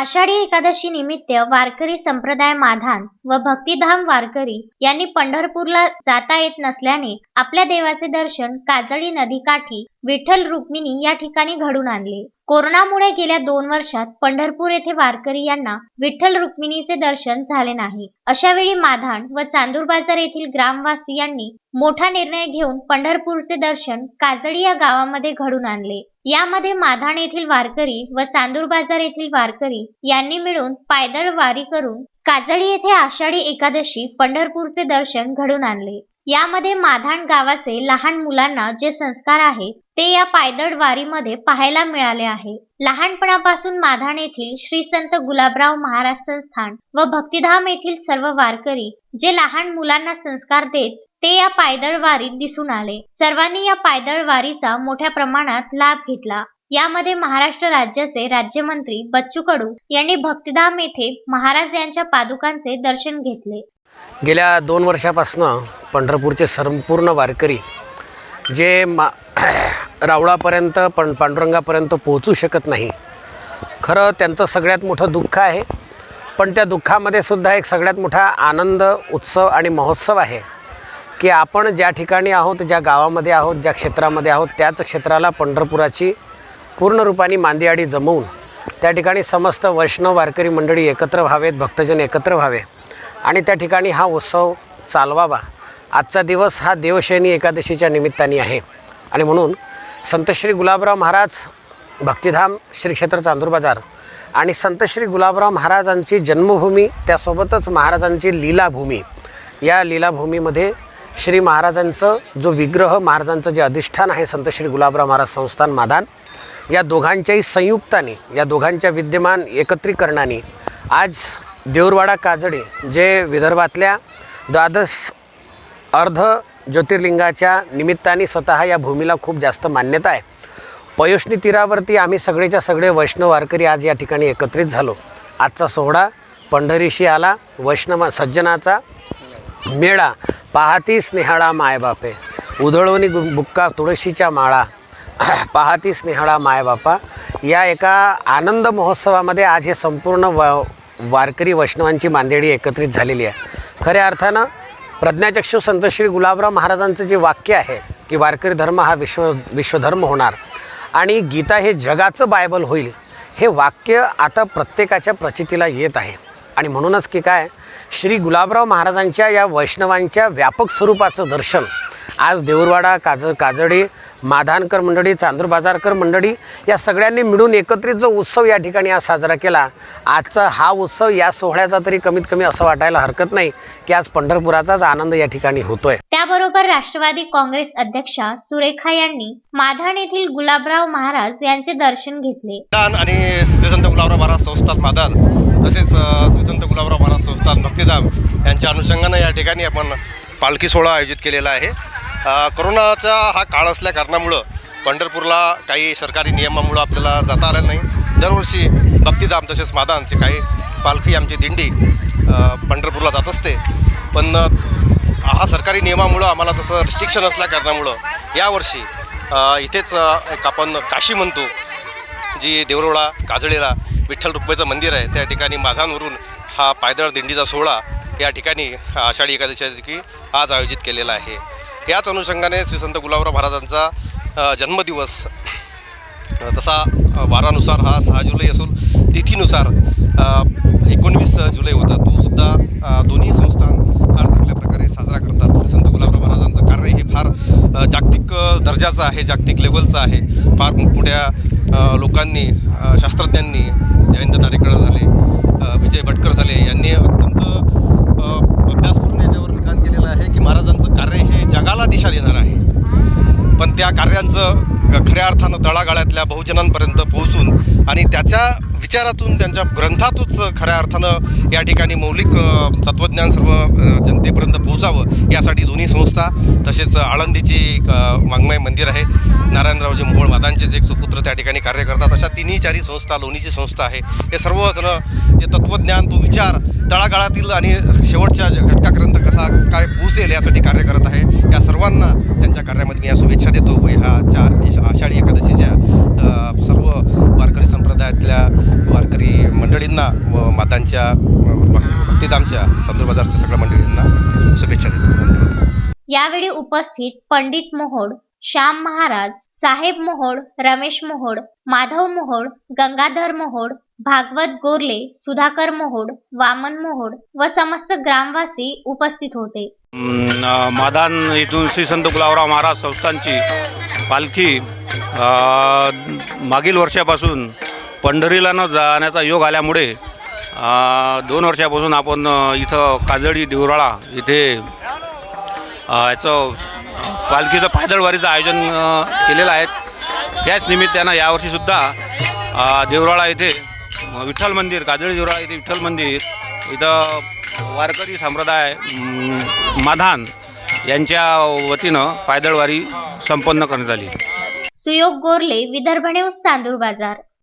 आषाढी एकादशी निमित्त वारकरी संप्रदाय माधान व भक्तिधाम वारकरी यांनी पंढरपूरला जाता येत नसल्याने आपल्या देवाचे दर्शन काजळी नदीकाठी विठ्ठल रुक्मिणी या ठिकाणी घडून आणले. कोरोनामुळे गेल्या दोन वर्षात पंढरपूर येथे वारकरी यांना विठ्ठल रुक्मिणीचे दर्शन झाले नाही. अशा वेळी माधान व चांदूर बाजार येथील ग्रामवासियांनी मोठा निर्णय घेऊन पंढरपूरचे दर्शन काजळी या गावामध्ये घडून आणले. यामध्ये माधान येथील वारकरी व चांदूर बाजार येथील वारकरी यांनी मिळून पायदळ वारी करून काजळी येथे आषाढी एकादशी पंढरपूरचे दर्शन घडून आणले. यामध्ये माधान गावाचे लहान मुलांना जे संस्कार आहे ते या पायदळ वारीमध्ये पाहायला मिळाले आहे. लहानपणापासून माधान येथील श्री संत गुलाबराव महाराज संस्थान व भक्तिधाम येथील सर्व वारकरी जे लहान मुलांना संस्कार देत ते या पायदळ वारीत दिसून आले. सर्वांनी या पायदळ वारीचा मोठ्या प्रमाणात लाभ घेतला. यामध्ये महाराष्ट्र राज्याचे राज्यमंत्री बच्चू कडू यांनी भक्तिधाम येथे महाराज यांच्या पादुकांचे दर्शन घेतले. गेल्या दोन वर्षापासनं पंढरपूरचे संपूर्ण वारकरी जे मा रावळापर्यंत पण पांडुरंगापर्यंत पोहोचू शकत नाही. खरं त्यांचं सगळ्यात मोठं दुःख आहे. पण त्या दुःखामध्ये सुद्धा एक सगळ्यात मोठा आनंद उत्सव आणि महोत्सव आहे. की आपण ज्या ठिकाणी आहोत ज्या गावामध्ये आहोत ज्या क्षेत्रामध्ये आहोत त्याच क्षेत्राला पंढरपुराची पूर्ण रूपाने मांदियाडी जमवून त्या ठिकाणी समस्त वैष्णव वारकरी मंडळी एकत्र व्हावेत भक्तजन एकत्र व्हावे. आणि त्या ठिकाणी हा उत्सव चालवावा. आजचा दिवस हा देवशयनी एकादशीच्या निमित्ताने आहे. आणि म्हणून संत श्री गुलाबराव महाराज भक्तिधाम श्री क्षेत्र चांदूर बाजार आणि संत श्री गुलाबराव महाराजांची जन्मभूमी त्यासोबतच महाराजांची लीलाभूमी या लीलाभूमीमध्ये श्री महाराजांचं जो विग्रह महाराजांचं जे अधिष्ठान आहे संत श्री गुलाबराव महाराज संस्थान मादान या दोघांच्याही संयुक्ताने या दोघांच्या विद्यमान एकत्रीकरणाने आज देऊरवाडा काजडे जे विदर्भातल्या द्वादश अर्ध ज्योतिर्लिंगाच्या निमित्ताने स्वतः या भूमीला खूप जास्त मान्यता आहे. पयोष्णी तीरावरती आम्ही सगळेच्या सगळे वैष्णव वारकरी आज या ठिकाणी एकत्रित झालो. आजचा सोहळा पंढरीशी आला वैष्णव सज्जनाचा मेळा पाहती स्नेहाळा मायबापे. उधळवणी गु बुक्का तुळशीच्या माळा. पाहती स्नेहाळा मायबापा. या एका आनंद महोत्सवामध्ये आज हे संपूर्ण व वारकरी वैष्णवांची मांदेडी एकत्रित झालेली आहे. खऱ्या अर्थानं प्रज्ञाचक्षू संत श्री गुलाबराव महाराजांचं जे वाक्य आहे की वारकरी धर्म हा विश्व विश्वधर्म होणार आणि गीता हे जगाचं बायबल होईल हे वाक्य आता प्रत्येकाच्या प्रचितीला येत आहे. आणि म्हणूनच की काय श्री गुलाबराव महाराजांच्या या वैष्णवांच्या व्यापक स्वरूपाचं दर्शन. आज देऊरवाडा काज काजडी माधानकर मंडळी चांदूर बाजारकर मंडळी या सगळ्यांनी मिळून एकत्रित जो उत्सव या ठिकाणी आज साजरा केला आजचा हा उत्सव या सोहळ्याचा तरी कमीत कमी असं वाटायला हरकत नाही की आज पंढरपुराचाच आनंद या ठिकाणी होतोय. त्याबरोबर राष्ट्रवादी काँग्रेस अध्यक्षा सुरेखा यांनी माधान येथील गुलाबराव महाराज यांचे दर्शन घेतले. आणि श्री संत गुलाबराव महाराज संस्थान मादान तसेच अ, श्री संत गुलाबराव महाराज संस्थान भक्तिधाम यांच्या अनुषंगानं या ठिकाणी आपण पालखी सोहळा आयोजित केलेला आहे. कोरोनाचा हा काळ असल्या कारणामुळं पंढरपूरला काही सरकारी नियमामुळं आपल्याला जाता आलं नाही. दरवर्षी भक्तिधाम तसेच मादानचे काही पालखी आमची दिंडी पंढरपूरला जात असते. पण हा सरकारी नियमामुळं आम्हाला तसं रिस्ट्रिक्शन असल्या कारणामुळं यावर्षी इथेच एक आपण काशी म्हणतो जी देवरोळा काजळीला विठ्ठल रुक्माईचं मंदिर आहे. त्या ठिकाणी माधानवरून हा पायदळ दिंडीचा सोहळा या ठिकाणी आषाढी एकादशी आज आयोजित केलेला आहे. याच अनुषंगाने श्री संत गुलाबराव महाराजांचा जन्मदिवस तसा वारानुसार हा सहा जुलै असून तिथीनुसार एकोणवीस जुलै होता. तो सुद्धा दोन्ही संस्थान फार चांगल्या प्रकारे साजरा करतात. श्री संत गुलाबराव महाराजांचं कार्य हे फार जागतिक दर्जाचं आहे जागतिक लेवलचं आहे. फार मोठमोठ्या लोकांनी शास्त्रज्ञांनी जयंत नारेकर झाले विजय भटकर झाले यांनी अत्यंत अभ्यासपूर्ण याच्यावर लिखाण केलेलं आहे की महाराजांचं कार्य हे जगाला दिशा देणार आहे. पण त्या कार्यांचं खऱ्या अर्थानं तळागाळातल्या बहुजनांपर्यंत पोहोचून आणि त्याच्या विचारातून त्यांच्या ग्रंथातूनच खऱ्या अर्थानं या ठिकाणी मौलिक तत्त्वज्ञान सर्व जनतेपर्यंत पोहोचावं यासाठी दोन्ही संस्था तसेच आळंदीची एक, वाङ्मय मंदिर आहे. नारायणरावजी मोहोळ वादांचेच जे सुपुत्र त्या ठिकाणी कार्य करतात अशा तिन्ही चारी संस्था लोणीची संस्था आहे. हे सर्वजण ते तत्त्वज्ञान तो विचार तळागाळातील आणि शेवटच्या घटकाग्रंथ कसा काय पोहोचेल यासाठी कार्य करत आहे या सर्वांना त्यांच्या कार्यामध्ये मी या शुभेच्छा देतो व ह्याच्या आषाढी एकादशीच्या अ, सर्व वारकरी संप्रदायातल्या वारकरी मंडळींना भक्तिधामच्या चांदूर बाजारच्या सगळ्या मंडळींना शुभेच्छा देतो. धन्यवाद. यावेळी उपस्थित पंडित मोहोड श्याम महाराज साहेब मोहोड रमेश मोहोड माधव मोहोड गंगाधर मोहोड भागवत गोरले सुधाकर मोहोड वामन मोहोड व समस्त ग्रामवासी उपस्थित होते. मादान इथून श्री संत गुलाबराव महाराज संस्थांची पालखी अं, मागील वर्षापासून पंढरीला न जाण्याचा योग आल्यामुळे दोन वर्षापासून आपण इथं काजळी देवराळा इथे याचं पालखीचं पायदळवारीचं आयोजन केलेलं आहे. त्याच निमित्तानं यावर्षीसुद्धा देवराळा येथे विठ्ठल मंदिर काजळी देवराळा येथे विठ्ठल मंदिर इथं वारकरी संप्रदाय माधान यांच्या वतीनं पायदळवारी संपन्न करण्यात आली. सुयोग गोरले विदर्भ न्यूज चांदूर बाजार.